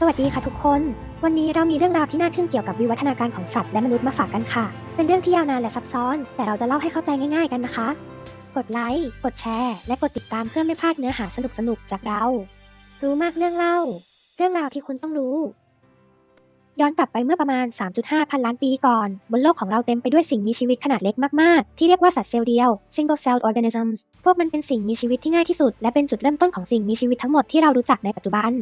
สวัสดีค่ะทุกคน วันนี้เรามีเรื่องราวที่น่าทึ่งเกี่ยวกับวิวัฒนาการของสัตว์และมนุษย์มาฝากกันค่ะ เป็นเรื่องที่ยาวนานและซับซ้อน แต่เราจะเล่าให้เข้าใจง่าย ๆ กันนะคะ กดไลค์ กดแชร์ และกดติดตามเพื่อไม่พลาดเนื้อหาสนุกๆจากเรา รู้มากเรื่องเล่า เรื่องราวที่คุณต้องรู้ ย้อนกลับไปเมื่อประมาณ 3.5 พันล้านปีก่อน บนโลกของเราเต็มไปด้วยสิ่งมีชีวิตขนาดเล็กมากๆ ที่เรียกว่าสัตว์เซลล์เดียว single celled organisms พวกมันเป็นสิ่งมีชีวิตที่ง่ายที่สุด และเป็นจุดเริ่มต้นของสิ่งมีชีวิตทั้งหมดที่เรารู้จักในปัจจุบัน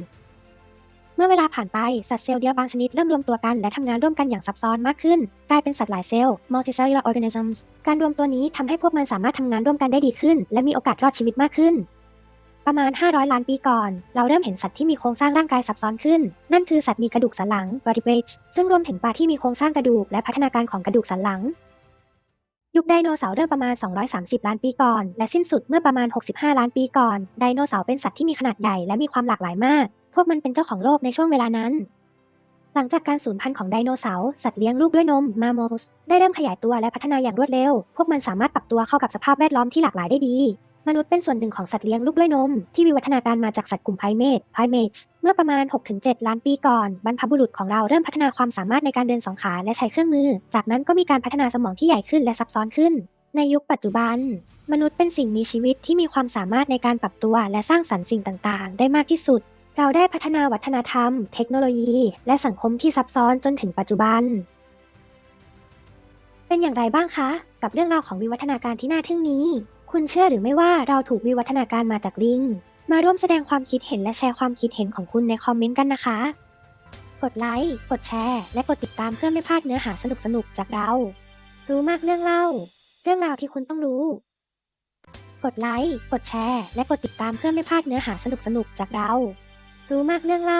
เมื่อเวลาผ่านไปสัตว์เซลล์เดียวบางชนิดเริ่มรวมตัวกันและทำงานร่วมกันอย่างซับซ้อนมากขึ้น กลายเป็นสัตว์หลายเซลล์ multicellular organisms การรวมตัวนี้ทำให้พวกมันสามารถทำงานร่วมกันได้ดีขึ้น และมีโอกาสรอดชีวิตมากขึ้น ประมาณ 500 ล้านปีก่อน เราเริ่มเห็นสัตว์ที่มีโครงสร้างร่างกายซับซ้อนขึ้น นั่นคือสัตว์มีกระดูกสันหลัง vertebrates ซึ่งรวมถึงปลาที่มีโครงสร้างกระดูกและพัฒนาการของกระดูกสันหลังยุคไดโนเสาร์เริ่มประมาณ 230 ล้านปีก่อน และสิ้นสุดเมื่อประมาณ 65 ล้านปีก่อน ไดโนเสาร์เป็นสัตว์ที่มีขนาดใหญ่และมีความหลากหลายมาก พวกมันเป็นเจ้าของโลกในช่วงเวลานั้น หลังจากการสูญพันธุ์ของไดโนเสาร์สัตว์เลี้ยงลูกด้วยนม mammals ได้เริ่มขยายตัวและพัฒนาอย่างรวดเร็ว พวกมันสามารถปรับตัวเข้ากับสภาพแวดล้อมที่หลากหลายได้ดีมนุษย์เป็นส่วนหนึ่งของสัตว์เลี้ยงลูกด้วยนม ที่วิวัฒนาการมาจากสัตว์กลุ่มไพรเมต primates เมื่อประมาณ 6-7 ล้านปีก่อน บรรพบุรุษของเราเริ่มพัฒนาความสามารถในการเดินสองขาและใช้เครื่องมือ จากนั้นก็มีการพัฒนาสมองที่ใหญ่ขึ้นและซับซ้อนขึ้น ในยุคปัจจุบัน มนุษย์เป็นสิ่งมีชีวิตที่มีความสามารถในการปรับตัวและสร้างสรรค์สิ่งต่าง ๆ ได้มากที่สุด เราได้พัฒนาวัฒนธรรม เทคโนโลยี และสังคมที่ซับซ้อนจนถึงปัจจุบัน เป็นอย่างไรบ้างคะ กับเรื่องราวของวิวัฒนาการที่น่าทึ่งนี้ คุณเชื่อหรือไม่ว่าเราถูกวิวัฒนาการมาจากลิง มาร่วมแสดงความคิดเห็นและแชร์ความคิดเห็นของคุณในคอมเมนต์กันนะคะ กดไลค์ กดแชร์ และกดติดตามเพื่อไม่พลาดเนื้อหาสนุกๆจากเรา รู้มากเรื่องเล่า เรื่องราวที่คุณต้องรู้ กดไลค์ กดแชร์ และกดติดตามเพื่อไม่พลาดเนื้อหาสนุกๆจากเรา รู้มากเรื่องเล่า